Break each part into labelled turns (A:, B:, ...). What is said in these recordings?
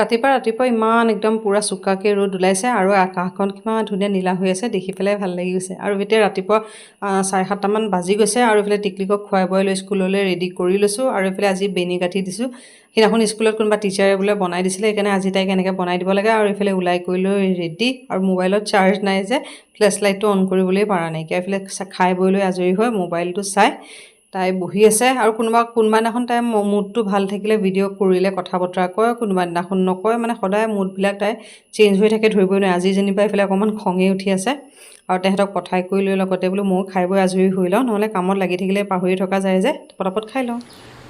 A: ৰাতিপুৱা ৰাতিপুৱা ইমান একদম পূৰা চোকাকৈ ৰ'দ ওলাইছে আৰু আকাশখন কিমান ধুনীয়া নীলা হৈ আছে, দেখি পেলাই ভালো লাগি গৈছে। আৰু এতিয়া ৰাতিপুৱা চাৰে সাতটামান বাজি গৈছে আৰু এইফালে টিকলিকক খুৱাই বুৱাই লৈ স্কুললৈ ৰেডি কৰি লৈছোঁ আৰু এইফালে আজি বেনি গাঁঠি দিছোঁ। সেইদিনাখন স্কুলত কোনোবা টিচাৰে বোলে বনাই দিছিলে, সেইকাৰণে আজি তাইক এনেকৈ বনাই দিব লাগে আৰু এইফালে ওলাই কৰি লৈ ৰেডি আৰু মোবাইলত চাৰ্জ নাই যে ফ্লেছ লাইটটো অন কৰিবলৈ পৰা নাইকিয়া। এইফালে খাই বৈ লৈ আজৰি হৈ মোবাইলটো চাই তাই বহি আছে আৰু কোনোবা কোনোবা দিনাখন তাই মুডটো ভাল থাকিলে ভিডিঅ' কৰিলে কথা বতৰা কয় কোনোবা দিনাখন নকয় মানে সদায় মুডবিলাক তাই চেঞ্জ হৈ থাকে ধৰিবই নোৱাৰে। আজি যেনিবা এইফালে অকণমান খঙেই উঠি আছে আৰু তেহেঁতক পঠাই কৰি লৈ লগতে বোলো ময়ো খাই বৈ আজৰি হৈ লওঁ নহ'লে কামত লাগি থাকিলে পাহৰি থকা যায় যে পটাপট খাই লওঁ।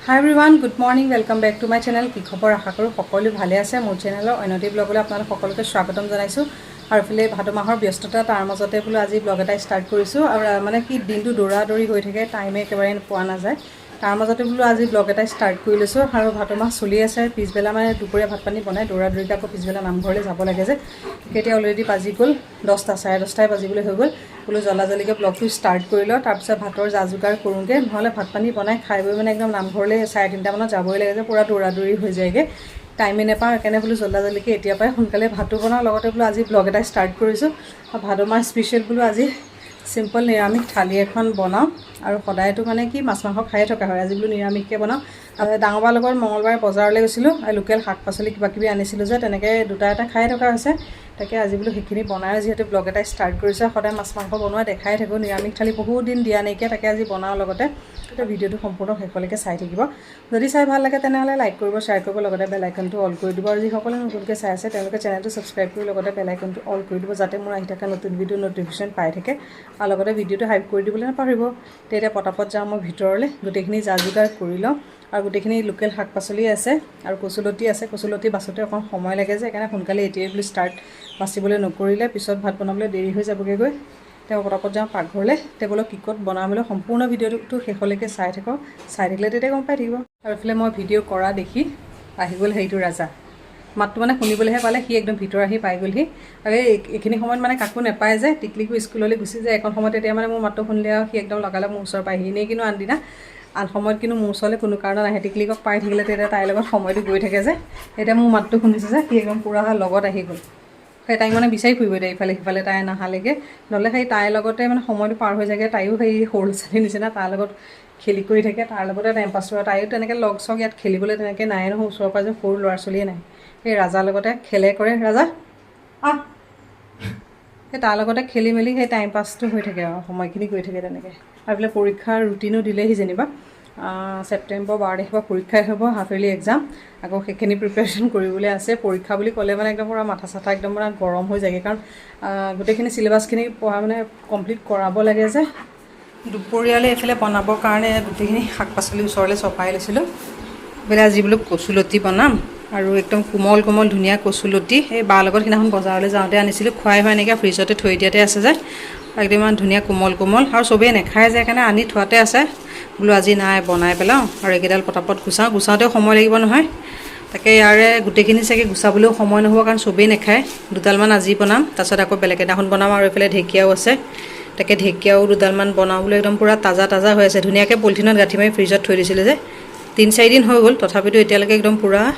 A: Hi everyone good morning welcome back to my channel কি খবৰ? আশা কৰোঁ সকলো ভালে আছে। মোৰ চেনেলৰ অন্যটি ব্লগলৈ আপোনালোক সকলোকে স্বাগতম জনাইছোঁ। আৰু এইফালে ভাদ মাহৰ ব্যস্ততা, তাৰ মাজতে বোলো আজি ব্লগ এটা ষ্টাৰ্ট কৰিছোঁ। আৰু মানে কি দিনটো দৌৰা দৌৰি হৈ থাকে টাইমে একেবাৰে পোৱা নাযায়। তাৰ মাজতে বোলো আজি ব্লগ এটা ষ্টাৰ্ট কৰি লৈছোঁ আৰু ভাদ মাহ চলি আছে। পিছবেলা মানে দুপৰীয়া ভাত পানী বনাই দৌৰা দৌৰিকৈ আকৌ পিছবেলা নামঘৰলৈ যাব লাগে যে। এতিয়া অলৰেডি বাজি গ'ল, দহটা, চাৰে দহটাই বাজিবলৈ হৈ গ'ল। বোলো জ্বলা জ্বলিকৈ ব্লগটো ষ্টাৰ্ট কৰি লওঁ, তাৰপিছত ভাতৰ যা যোগাৰ কৰোঁগৈ। নহ'লে ভাত পানী বনাই খাই বৈ মানে একদম নামঘৰলৈ চাৰে তিনিটামানত যাবই লাগে যে, পূৰা দৌৰা দৌৰি হৈ যায়গৈ। টাইমে নাপাওঁ, সেইকাৰণে বোলো জল্দা জল্দিকৈ এতিয়া পৰাই সোনকালে ভাতো বনাওঁ। লগতে বোলো আজি ব্লগ এটা ষ্টাৰ্ট কৰিছোঁ। আৰু ভাদ মাহ স্পেচিয়েল বোলো আজি চিম্পল নিৰামিষ থালি এখন বনাওঁ। আৰু সদায়তো মানে কি মাছ মাংস খায়ে থকা হয়। আজি বোলো নিৰামিষকৈ বনাওঁ। আৰু ডাঙৰবাৰ লগত মঙলবাৰে বজাৰলৈ গৈছিলোঁ। আৰু লোকেল শাক পাচলি কিবা কিবি আনিছিলোঁ যে, তেনেকৈ দুটা এটা খায়ে থকা হৈছে। তাকে আজি বোলো সেইখিনি বনাই, যিহেতু ব্লগ এটা ষ্টাৰ্ট কৰিছোঁ, সদায় মাছ মাংস বনোৱা দেখাই থাকোঁ, নিৰামিষ থালি বহুত দিন দিয়া নাইকিয়া, তাকে আজি বনাওঁ লগতে। তো ভিডিঅ'টো সম্পূৰ্ণ শেষলৈকে চাই থাকিব। যদি চাই ভালো লাগে তেনেহ'লে লাইক কৰিব শ্বেয়াৰ কৰিব, লগতে বেল আইকনটো অল কৰি দিব। আৰু যিসকলে নতুনকৈ চাই আছে, তেওঁলোকে চেনেলটো ছাবস্ক্ৰাইব কৰি লগতে বেল আইকনটো অল কৰি দিব, যাতে মোৰ আহি থকা নতুন ভিডিঅ' ন'টিফিকেশ্যন পাই থাকে। আৰু লগতে ভিডিঅ'টো হাইপ কৰি দিবলৈ নাপাহৰিব। তেতিয়া পটাপট যাওঁ মই ভিতৰলৈ, গোটেইখিনি যা যোগাৰ কৰি লওঁ। আৰু গোটেইখিনি লোকেল শাক পাচলি আছে আৰু কচুলতি আছে। কচুলতি বাছোঁতে অকণ সময় লাগে যে, সেইকাৰণে সোনকালে এতিয়াই বোলো ষ্টাৰ্ট বাচিবলৈ নকৰিলে পিছত ভাত বনাবলৈ দেৰি হৈ যাবগৈ গৈ। তেওঁ পটাপট যাওঁ পাকঘৰলৈ। টেবুলত কি ক'ত বনাবলৈ সম্পূৰ্ণ ভিডিঅ'টো শেষলৈকে চাই থাকক। চাই থাকিলে তেতিয়া গম পাই থাকিব। আৰু এইফালে মই ভিডিঅ' কৰা দেখি আহি গ'ল হেৰিটো ৰাজা। মাতটো মানে শুনিবলৈহে পালে, সি একদম ভিতৰ আহি পাই গ'লহি। আৰু এই এইখিনি সময়ত মানে কাকো নাপায় যে, টিকলিকো স্কুললৈ গুচি যায়। এখন সময়ত তেতিয়া মানে মোৰ মাতটো শুনিলে আৰু সি একদম লগালে মোৰ ওচৰ পায়হি এনেই কিন্তু আনদিনা। আন সময়ত কিন্তু মোৰ ওচৰলৈ কোনো কাৰণত নাহে টিকলিকক পাই থাকিলে তেতিয়া তাইৰ লগত সময়টো গৈ থাকে যে। এতিয়া মোৰ মাতটো শুনিছে যে সি একদম পূৰা লগত আহি গ'ল। সেই তাইক মানে বিচাৰি ফুৰিব এতিয়া ইফালে সিফালে তাই নাহালৈকে নহ'লে সেই তাইৰ লগতে মানে সময়টো পাৰ হৈ যায়গৈ। তাইও সেই সৰু ল'ৰা ছোৱালীৰ নিচিনা তাৰ লগত খেলি কৰি থাকে। তাৰ লগতে টাইম পাছ কৰে। তাইও তেনেকৈ লগ চগ ইয়াত খেলিবলৈ তেনেকৈ নাই নহয়। ওচৰৰ পাঁজৰে সৰু ল'ৰা ছোৱালীয়ে নাই। সেই ৰাজাৰ লগতে খেলে কৰে। ৰাজা আহ! সেই তাৰ লগতে খেলি মেলি সেই টাইম পাছটো হৈ থাকে আৰু। সময়খিনি গৈ থাকে তেনেকৈ। আৰু বোলে পৰীক্ষাৰ ৰুটিনো দিলেহি যেনিবা। ছেপ্টেম্বৰ বাৰ তাৰিখৰ পৰা পৰীক্ষাই হ'ব, হাফ এক্সাম আকৌ সেইখিনি প্ৰিপেৰেশ্যন কৰিবলৈ আছে। পৰীক্ষা বুলি ক'লে মানে একদম পূৰা মাথা চাথা, একদম পূৰা গৰম হৈ যায়গৈ। কাৰণ গোটেইখিনি চিলেবাছখিনি পঢ়া মানে কমপ্লিট কৰাব লাগে যে। দুপৰীয়ালৈ এইফালে বনাবৰ কাৰণে গোটেইখিনি শাক পাচলি ওচৰলৈ চপাই লৈছিলোঁ। এইফালে আজি বোলো কচুলতি বনাম আৰু একদম কোমল কোমল, ধুনীয়া কচুলতি এই বাৰ লগত সিদিনাখন বজাৰলৈ যাওঁতে আনিছিলোঁ। খুৱাই হোৱা এনেকৈ ফ্ৰিজতে থৈ দিয়াতে আছে যে। একদম ইমান ধুনীয়া, কোমল কোমল। আৰু চবেই নাখায় যে, সেইকাৰণে আনি থোৱাতে আছে। বোলো আজি নাই, বনাই পেলাওঁ। আৰু এইকেইডাল পটাপট গুচাওঁ। গুচাওঁতেও সময় লাগিব নহয়। তাকে ইয়াৰে গোটেইখিনি চাগে গুচাবলৈও সময় নহ'ব, কাৰণ চবেই নাখায়। দুডালমান আজি বনাম, তাৰপিছত আকৌ বেলেগ এদিনাখন বনাম আৰু এইফালে ঢেকীয়াও আছে। তাকে ঢেকীয়াও দুডালমান বনাওঁ বোলো, একদম পূৰা তাজা তাজা হৈ আছে। ধুনীয়াকৈ পলিথিনত গাঁঠি মাৰি ফ্ৰিজত থৈ দিছিলোঁ যে। তিনি চাৰিদিন হৈ গ'ল, তথাপিতো এতিয়ালৈকে একদম পূৰা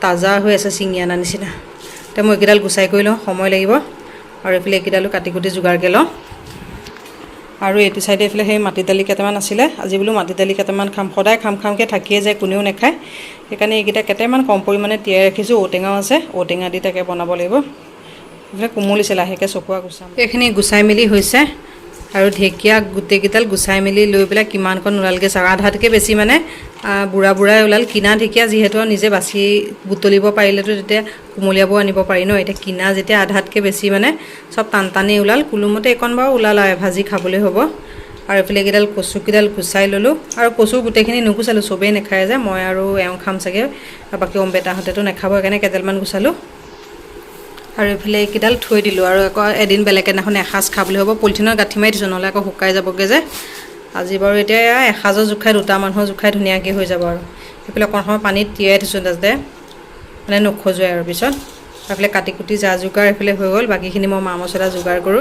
A: তাজা হৈ আছে ছিঙি অনা নিচিনা। এতিয়া মই এইকেইডাল গুচাই কৰি লওঁ, সময় লাগিব। আৰু এইফালে এইকেইডালো কাটি কুটি যোগাৰকৈ লওঁ। আৰু এইটো চাইডে এইফালে সেই মাটি দালি কেইটামান আছিলে। আজি বোলো মাটি দালি কেইটামান খাম। সদায় খাম খামকৈ থাকিয়ে যায়, কোনেও নাখায়। সেইকাৰণে এইকেইটা কেইটামান কম পৰিমাণে তিয়াই ৰাখিছোঁ। ঔটেঙাও আছে। ঔটেঙা দি তাকে বনাব লাগিব। এইফালে কোমলিছে লাহেকৈ চকুৱা গুচাম। এইখিনি গুচাই মেলি হৈছে। আৰু ঢেকীয়া গোটেইকেইডাল গুচাই মেলি লৈ পেলাই কিমানকণ ওলালগৈ চাওঁ। আধাতকৈ বেছি মানে বুঢ়া বুঢ়াই ওলাল। কিনা ঢেকীয়া যিহেতু নিজে বাচি বুটলিব পাৰিলেতো তেতিয়া কুমলীয়াবোৰ আনিব পাৰি ন। এতিয়া কিনা যেতিয়া আধাতকৈ বেছি মানে চব টান টানেই ওলাল। কোনোমতে এইকণ বাৰু ওলাল আৰু ভাজি খাবলৈ হ'ব। আৰু এইফালে এইকেইডাল কচুকেইডাল গুচাই ল'লোঁ। আৰু কচু গোটেইখিনি নুগুচালোঁ, চবেই নাখায় যে। মই আৰু এওঁ খাম চাগে। বাকী অম্বেতাহঁতেতো নাখাব, সেইকাৰণে কেইডালমান গুচালোঁ। আৰু এইফালে এইকেইডাল থৈ দিলোঁ। আৰু আকৌ এদিন বেলেগ এদিনাখন এসাঁজ খাবলৈ হ'ব। পলিথিনত গাঁঠি মাৰি দিছোঁ, নহ'লে আকৌ শুকাই যাবগৈ যে। আজি বাৰু এতিয়া এসাঁজৰ জোখাই দুটা মানুহৰ জোখাই ধুনীয়াকৈ হৈ যাব আৰু। সেইফালে অকণ সময় পানীত তিয়াই থৈছোঁ যাতে মানে নখজুৱাই আৰু পিছত। এইফালে কাটি কুটি যা যোগাৰ এইফালে হৈ গ'ল। বাকীখিনি মই মা মছলা যোগাৰ কৰোঁ।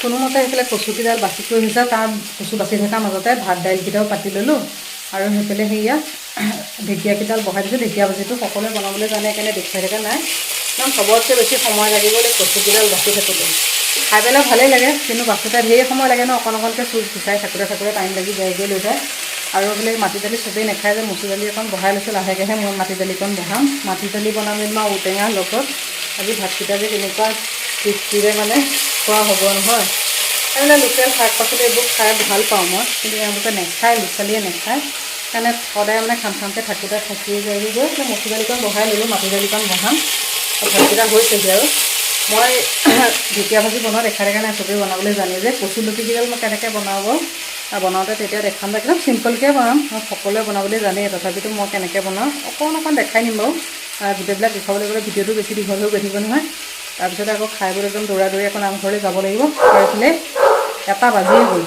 A: কোনোমতে এইফালে কচুকেইডাল বাছি থৈ হৈছে তাৰ কচু বাচি থকাৰ মাজতে ভাত দাইলকেইটাও পাতি ল'লোঁ। আৰু সেইফালে সেয়া ঢেকীয়াকেইডাল বহাই দিছোঁ। ঢেকীয়া ভাজিটো সকলোৱে বনাবলৈ জানে সেইকাৰণে দেখুৱাই থকা নাই। একদম চবতকৈ বেছি সময় লাগিবলৈ কচুকেইডাল বাচি থাকোঁতে। খাই পেলাই ভালেই লাগে, কিন্তু বাচোঁতে ধেৰ সময় লাগে ন, অকণ অকণকৈ চুজ গুচাই থাকোঁতে থাকোঁতে টাইম লাগি যায়গৈ লৈ যায়। আৰু বোলে মাটি দালি চবেই নাখায় যে মচুৰ দালি অকণ বহাই লৈছোঁ, লাহেকৈহে মই মাটি দালিকণ বহাম। মাটি দালি বনাম যেনিবা ঔটেঙাৰ লগত। আজি ভাতকেইটা যে কেনেকুৱা তৃপ্তিৰে মানে খোৱা হ'ব নহয়। এইবিলাক লোকেল শাক পাচলি এইবোৰ খাই ভালো পাওঁ মই, কিন্তু এওঁলোকে নাখায় ল'ৰা ছোৱালীয়ে নাখায়। সেইকাৰণে সদায় মানে খাম খামকৈ থাকোঁতে থাকিয়ে যায়গৈ। গৈ মচুৰ দালিকণ বহাই ল'লোঁ মাটি দালিকণ বহাম। ভাতকেইটা হৈছেহি আৰু। মই ঢেকীয়া ভাজি বনোৱা দেখা দেখা নাই চবেই বনাবলৈ জানে যে, কচু লতিকেইডাল মই কেনেকৈ বনাব। বনাওঁতে তেতিয়া দেখাম, একদম চিম্পলকৈ বনাম। মই সকলোৱে বনাবলৈ জানেই তথাপিতো মই কেনেকৈ বনাওঁ, অকণ অকণ দেখাই নিম বাৰু। গোটেইবিলাক দেখুৱাবলৈ গ'লে ভিডিঅ'টো বেছি দীঘল হৈ গৈ থাকিব নহয়। তাৰপিছতে আকৌ খাই বৈ একদম দৌৰা দৌৰি আকৌ নামঘৰলৈ যাব লাগিব। আৰু এইফালে এটা বাজিয়ে গ'ল।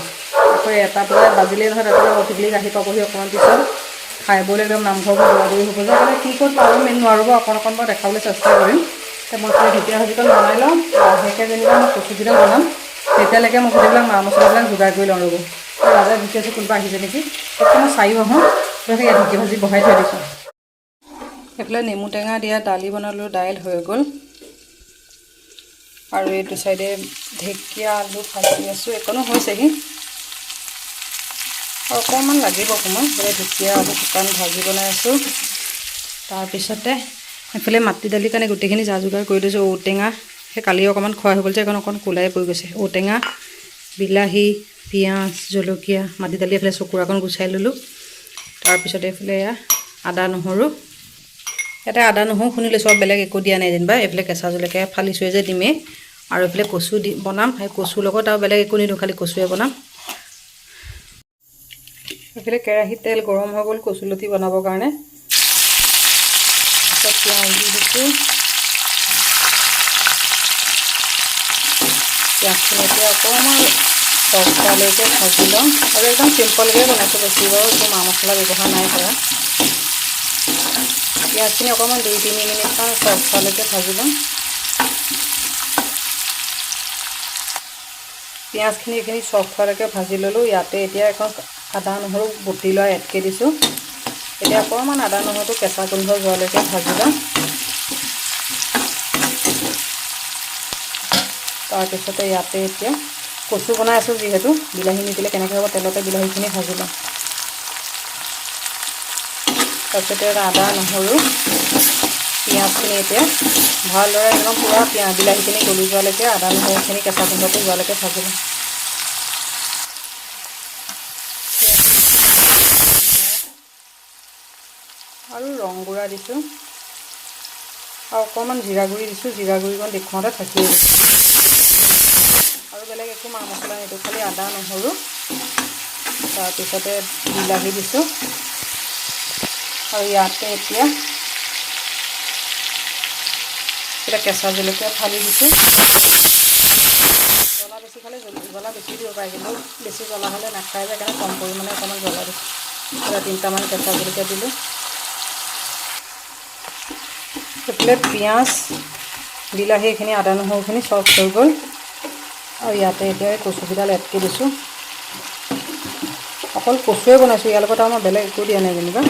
A: আকৌ এটা বজাত বাজিলেই নহয়, তাৰপিছত অতিথিক আহি পাবহি অকণমান পিছত। খাই বৈ একদম নামঘৰবোৰ দৌৰা দৌৰি হ'ব যে সেইকাৰণে কি ক'ত পাৰোঁ মেইন নোৱাৰোঁ বাৰু। অকণ অকণ মই দেখাবলৈ চেষ্টা কৰিম। এতিয়া ঢেকীয়া ভাজিকণ বনাই লওঁ লাহেকৈ যেনিবা মই কচুকেইডাল বনাম তেতিয়ালৈকে মই গোটেইবিলাক মা মছলাবিলাক যোগাৰ কৰি লওঁ ৰ'ব ৰাজা গুচি আছে কোনোবা আহিছে নেকি তাতকৈ মই চায়ো আহোঁ গতিকে ঢেকীয়া ভাজি বহাই থৈ দিছোঁ সেইফালে নেমু টেঙা দিয়া দালি বনালোঁ দাইল হৈ গ'ল আৰু এইটো চাইডে ঢেকীয়া আলু ভাজি আছোঁ একণো হৈছেহি অকণমান লাগিব বোলে ঢেকীয়া আলু শুকান ভাজি বনাই আছোঁ তাৰপিছতে এইফালে মাটি দালিৰ কাৰণে গোটেইখিনি যা যোগাৰ কৰি দিছোঁ ঔটেঙা সেই কালি অকণমান খোৱা হৈ গ'ল যে এখন অকণ ক'লাই পৰি গৈছে। ঔটেঙা বিলাহী পিঁয়াজ জলকীয়া মাটি দালি এইফালে চকুৰাকণ গুচাই ল'লোঁ। তাৰপিছতে এইফালে এয়া আদা নহৰু। ইয়াতে আদা নহৰু শুনি লৈছোঁ আৰু বেলেগ একো দিয়া নাই যেনিবা। এইফালে কেঁচা জলকীয়া ফালিছোৱে যে দিমেই। আৰু এইফালে কচু দি বনাম। সেই কচুৰ লগত আৰু বেলেগ একো নিদিওঁ খালি কচুৱে বনাম। এইফালে কেৰাহীত তেল গৰম হৈ গ'ল কচুলতি বনাবৰ কাৰণে। পিঁয়াজ দি দিছোঁ পিঁয়াজখিনি এতিয়া অকণমান চফটালৈকে ভাজি লওঁ আৰু একদম চিম্পলকৈ বনাইছোঁ বেছি বাৰু একো মা মছলা ব্যৱহাৰ নাই কৰা পিঁয়াজখিনি অকণমান দুই তিনি মিনিটমান চফটালৈকে ভাজি লওঁ পিঁয়াজখিনি এইখিনি চফ্ট হোৱালৈকে ভাজি ল'লোঁ ইয়াতে এতিয়া এখন আদা নহৰু বটি লোৱা এডকৈ দিছোঁ এতিয়া অকণমান আদা নহৰুটো কেঁচা গোন্ধ যোৱালৈকে ভাজি লওঁ। তাৰপিছতে ইয়াতে এতিয়া কচু বনাই আছোঁ যিহেতু বিলাহী নিদিলে কেনেকৈ হ'ব তেলতে বিলাহীখিনি ভাজি লওঁ। তাৰপিছতে আদা নহৰু পিঁয়াজখিনি এতিয়া ভালদৰে একদম পূৰা পিঁয়াজ বিলাহীখিনি গলি যোৱালৈকে আদা নহৰুখিনি কেঁচা গোন্ধটো যোৱালৈকে ভাজি লওঁ। আৰু ৰং গুড়া দিছোঁ। আৰু অকণমান জিৰা গুড়ি দিছোঁ জিৰা গুড়িকণ দেখুৱাওঁতে দিছোঁ আৰু বেলেগ একো মা মছলা নিদিওঁ খালি আদা, নহৰু, তাৰপিছতে বিলাহী দিছোঁ। আৰু ইয়াতে এতিয়া এতিয়া কেঁচা জলকীয়া ফালি দিছোঁ। জ্বলা বেছি খালে জ্বলা বেছি দিব পাৰে, কিন্তু বেছি জ্বলা হ'লে নাখায় যে, সেইকাৰণে কম পৰিমাণে অকণমান জ্বলা দিছোঁ। তিনিটামান কেঁচা জলকীয়া দিলোঁ। এইফালে পিঁয়াজ, বিলাহী এইখিনি, আদা নহৰুখিনি চব হৈ গ'ল। আৰু ইয়াতে এতিয়া এই কচুকেইডাল এডকৈ দিছোঁ। অকল কচুৱে বনাইছোঁ, ইয়াৰ লগত আৰু মই বেলেগ একো দিয়া নাই যেনিবা।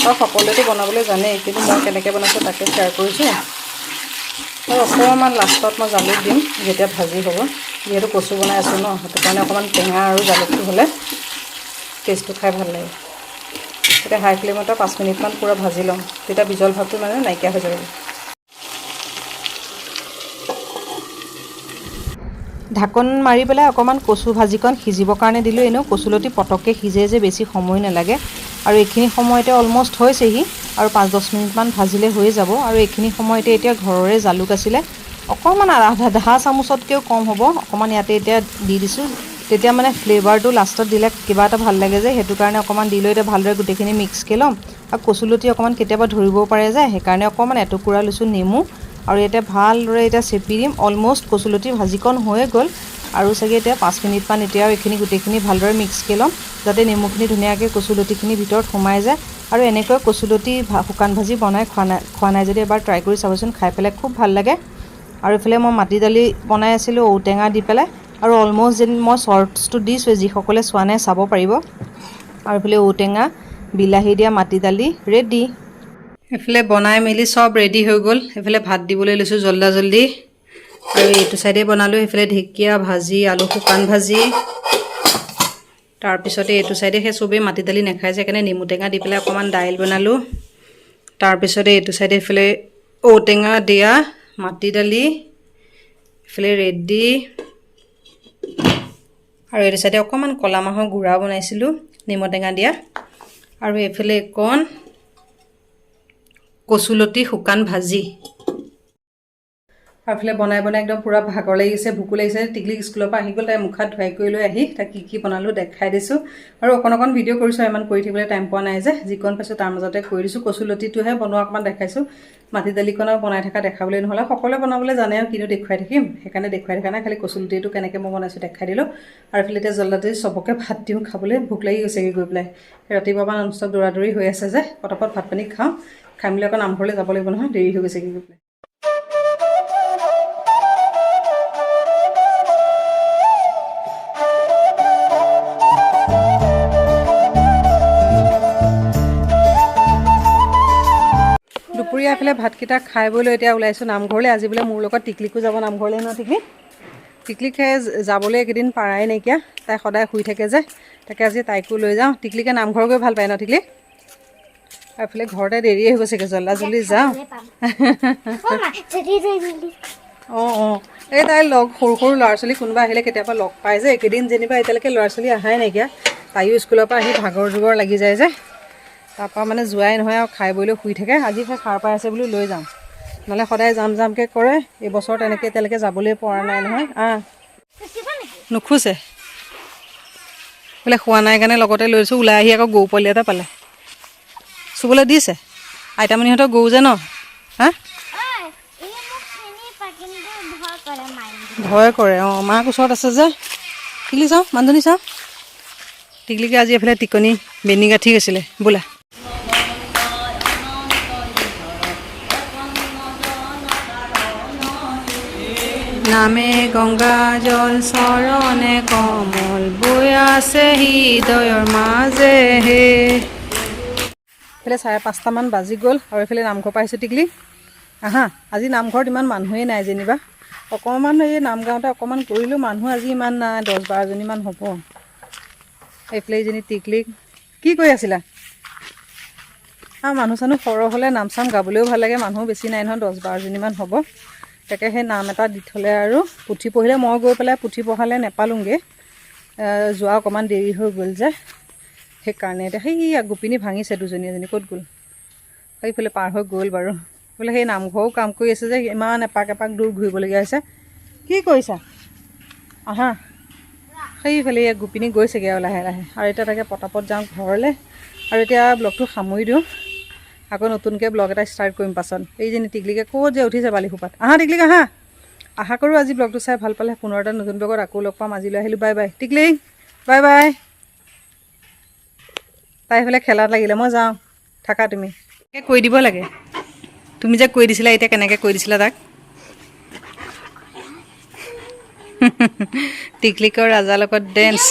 A: আৰু সকলোৱেতো বনাবলৈ জানেই, কিন্তু মই কেনেকৈ বনাইছোঁ তাকে শ্বেয়াৰ কৰিছোঁ। আৰু অকণমান লাষ্টত মই জালুক দিম, যেতিয়া ভাজি হ'ব। যিহেতু কচু বনাই আছোঁ ন, সেইটো কাৰণে অকণমান টেঙা আৰু জালুকটো হ'লে টেষ্টটো খাই ভালো লাগে। এতিয়া হাই ফ্লেমতে পাঁচ মিনিটমান পূৰা ভাজি লওঁ তেতিয়া বিজল ভাৱটো মানে নাইকিয়া হৈ যাব ঢাকন মাৰি পেলাই অকণমান কচু ভাজিকণ সিজিবৰ কাৰণে দিলোঁ। এনেও কচুলতি পটককৈ সিজে যে বেছি সময় নালাগে। আৰু এইখিনি সময়তে অলমষ্ট হৈছেহি। আৰু পাঁচ দহ মিনিটমান ভাজিলে হৈয়ে যাব। আৰু এইখিনি সময়তে এতিয়া ঘৰৰে জালুক আছিলে। অকণমান আধা চামুচতকৈও কম হ'ব। অকণমান ইয়াতে এতিয়া দি দিছোঁ। তেতিয়া মানে ফ্লেভাৰটো লাষ্টত দিলে কিবা এটা ভাল লাগে যে সেইটো কাৰণে অকণমান দি লৈ এতিয়া ভালদৰে গোটেইখিনি মিক্সকৈ ল'ম। আৰু কচুলতি অকণমান কেতিয়াবা ধৰিবও পাৰে যে সেইকাৰণে অকণমান এটুকুৰা লৈছোঁ নেমু। আৰু এতিয়া ভালদৰে এতিয়া চেপি দিম। অলমষ্ট কচুলতি ভাজিকণ হৈয়ে গ'ল। আৰু চাগে এতিয়া পাঁচ মিনিটমান এতিয়া এইখিনি গোটেইখিনি ভালদৰে মিক্সকৈ ল'ম। যাতে নেমুখিনি ধুনীয়াকৈ কচুলতিখিনি ভিতৰত সোমাই যায়। আৰু এনেকৈ কচুলতি ভা শুকান ভাজি বনাই খোৱা নাই খোৱা নাই যদি এবাৰ ট্ৰাই কৰি চাবচোন। খাই পেলাই খুব ভাল লাগে। আৰু এইফালে মই মাটি দালি বনাই আছিলোঁ ঔটেঙা দি পেলাই। আৰু অলম'ষ্ট যেন মই শ্বৰ্টছটো দিছোঁ যিসকলে চোৱা নাই চাব পাৰিব। আৰু এইফালে ঔটেঙা বিলাহী দিয়া মাটি দালি ৰেডি এইফালে বনাই মেলি চব ৰেডি হৈ গ'ল। এইফালে ভাত দিবলৈ লৈছোঁ জল্দা জল্দি। আৰু এইটো চাইডে বনালোঁ সেইফালে ঢেকীয়া ভাজি আলু শুকান ভাজি। তাৰপিছতে এইটো চাইডে সেই চবেই মাটি দালি নাখায় যে সেইকাৰণে নেমু টেঙা দি পেলাই অকণমান দাইল বনালোঁ। তাৰপিছতে এইটো চাইডে এইফালে ঔটেঙা দিয়া মাটি দালি এইফালে ৰেডি আৰু এইটো চাইডে অকণমান ক'লা মাহৰ গুড়া বনাইছিলোঁ নেমু টেঙা দিয়া। আৰু এইফালে অকণ কচুলতি শুকান ভাজি। আৰু এইফালে বনাই বনাই একদম পূৰা ভাগৰ লাগিছে, ভোকো লাগিছে। টিকলিক স্কুলৰ পৰা আহি গ'ল, তাই মুখ হাত ধুৱাই কৰি লৈ আহি তাক কি কি বনালোঁ দেখাই দিছোঁ। আৰু অকণ অকণ ভিডিঅ' কৰিছোঁ, ইমান কৰি থাকিবলৈ টাইম পোৱা নাই যে। যিকণ পাইছোঁ তাৰ মাজতে কৰি দিছোঁ কচুলতিটোহে বনোৱা অকণমান দেখাইছোঁ। মাটি দালিকণৰ বনাই থকা দেখাবলৈ নহ'লে, সকলোৱে বনাবলৈ জানে আৰু কিনো দেখুৱাই থাকিম। সেইকাৰণে দেখুৱাই থকা নাই, খালি কচুলতিটো কেনেকৈ মই বনাইছোঁ দেখাই দিলোঁ। আৰু এইফালে এতিয়া জল্দাতে চবকে ভাত দিওঁ খাবলৈ, ভোক লাগি গৈছেগৈ গৈ পেলাই। ৰাতিপুৱাৰ পৰা নন দৌৰা দৌৰি হৈ আছে যে, পটাপট ভাত পানী খাওঁ। খাই মেলি আকৌ নামঘৰলৈ যাব লাগিব নহয়, দেৰি হৈ গৈছেগৈ গৈ পেলাই। দুপৰীয়া এফালে ভাতকেইটা খাই বৈ লৈ এতিয়া ওলাইছোঁ নামঘৰলৈ। আজি বোলে মোৰ লগত টিকলিকো যাব নামঘৰলৈ ন টিকলি? টিকলিকে যাবলৈ এইকেইদিন পাৰাই নাইকিয়া তাই সদায় শুই থাকে যে তাকে আজি তাইকো লৈ যাওঁ। টিকলিকে নামঘৰ গৈ ভাল পায় ন টিকলি? এইফালে ঘৰতে দেৰি হৈ গৈছেগৈ জল্দা জল্দি যাওঁ। অঁ অঁ। এই তাই লগ সৰু সৰু ল'ৰা ছোৱালী কোনোবা আহিলে কেতিয়াবা লগ পায় যে এইকেইদিন যেনিবা এতিয়ালৈকে ল'ৰা ছোৱালী অহাই নাইকিয়া তাইও স্কুলৰ পৰা আহি ভাগৰ যুগৰ লাগি যায় যে। তাৰপৰা মানে যোৱাই নহয় আৰু খাই বৈ শুই থাকে। আজি সেই সাৰ পাই আছে বুলি লৈ যাওঁ নহ'লে সদায় যাম যামকৈ কৰে। এইবছৰ তেনেকৈ এতিয়ালৈকে যাবলৈ পৰা নাই নহয়। আহ নোখোজে বোলে খোৱা নাই কাৰণে লগতে লৈছোঁ ওলাই আহি আকৌ গৰু পোৱালি এটা পালে। চুবলৈ দিছে। আইতামণিহঁতৰ গৰু যে ন? ভয় কৰে অঁ মাক ওচৰত আছে যে। টিকলি চাওঁ মানুহজনী চাওঁ। টিকলিকে আজি এইফালে টিকনি বেনি গাঁঠি গৈছিলে বোলা। নামে গংগা জল চৰণে কমল বৈ আছে হৃদয়ৰ মাজে হে। এইফালে চাৰে পাঁচটামান বাজি গ'ল আৰু এইফালে নামঘৰ পাইছোঁ টিকলি। আহা আজি নামঘৰত ইমান মানুহেই নাই যেনিবা। অকণমান এই নাম গাওঁতে অকণমান কৰিলোঁ মানুহ আজি ইমান নাই দহ বাৰজনীমান হ'ব। এইফালে এইজনী টিকলিক কি কৰি আছিলা? আৰু মানুহ চানুহ সৰহ হ'লে নাম চাম গাবলৈও ভাল লাগে মানুহ বেছি নাই নহয় দহ বাৰজনীমান হ'ব। তাকে সেই নাম এটা দি থ'লে আৰু। পুথি পঢ়িলে মই গৈ পেলাই পুথি পঢ়ালে নোপালোঁগৈ। যোৱা অকণমান দেৰি হৈ গ'ল যে। সেইকাৰণে এতিয়া সেই গোপিনী ভাঙিছে দুজনী এজনী। ক'ত গ'ল? সেইফালে পাৰ হৈ গ'ল বাৰু। বোলে সেই নামঘৰো কাম কৰি আছে যে ইমান এপাক এপাক দূৰ ঘূৰিবলগীয়া হৈছে। কি কৰিছা? আহা। সেইফালে এই গোপিনী গৈছেগৈ আৰু লাহে লাহে। আৰু এতিয়া তাকে পটাপট যাওঁ ঘৰলৈ। আৰু এতিয়া ব্লগটো সামৰি দিওঁ। আকৌ নতুনকৈ ব্লগ এটা ষ্টাৰ্ট কৰিম পাছত। এইজনী টিকলিকে ক'ত যে উঠিছে বালিসোপাত আহা টিকলিক, আহা। আশা কৰোঁ আজি ব্লগটো চাই ভালো পালে। পুনৰ এটা নতুন ব্লগত আকৌ লগ পাম। আজিলৈ আহিলোঁ। Bye bye Tikli bye bye তাই এইফালে খেলাত লাগিলে। মই যাওঁ। থাকা তুমি। কৈ দিব লাগে? তুমি যে কৈ দিছিলা, এতিয়া কেনেকৈ কৈ দিছিলা তাক? টিকলিকৰ ৰাজাৰ লগত ডেন্স